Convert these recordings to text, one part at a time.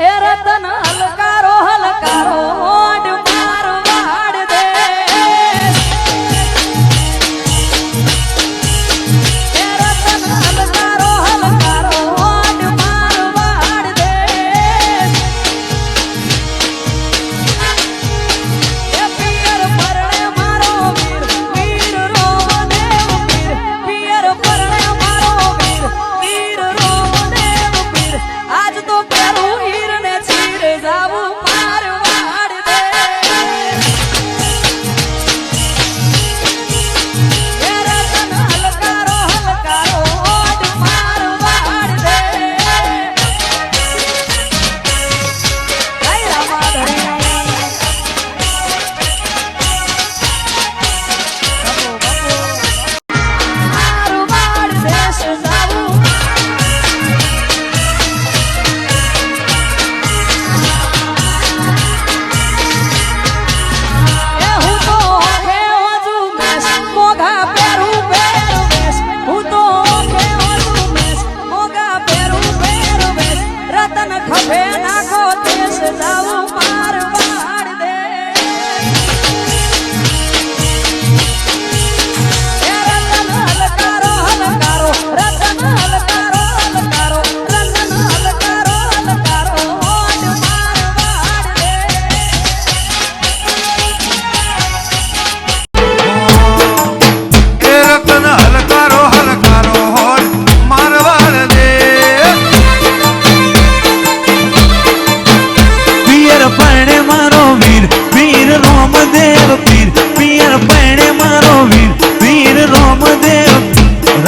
એ રતન હલકારો હલકારો.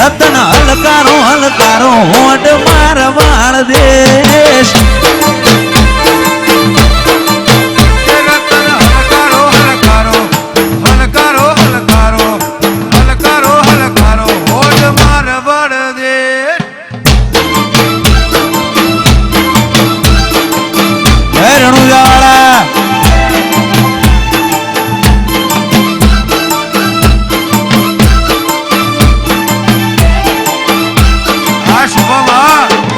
રતન હલકારો હલકારો હોટ મારવાળ દે 干嘛？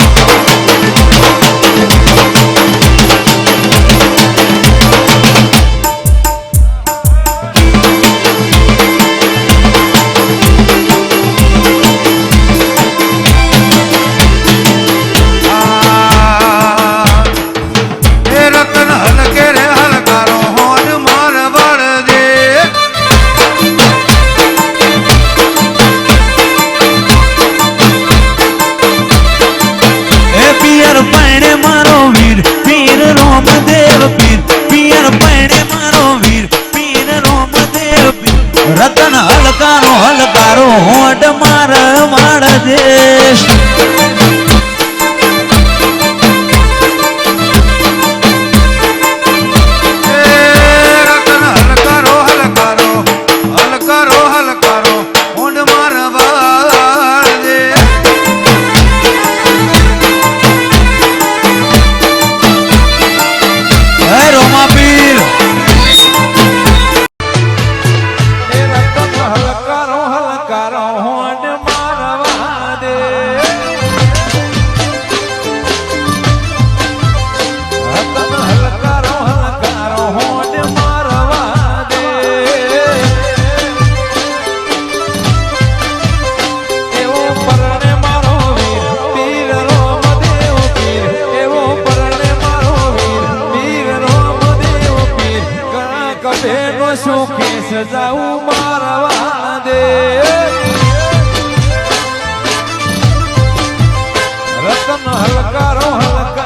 કેસ જાઉં મારવા દે રતન હલકારો હલકા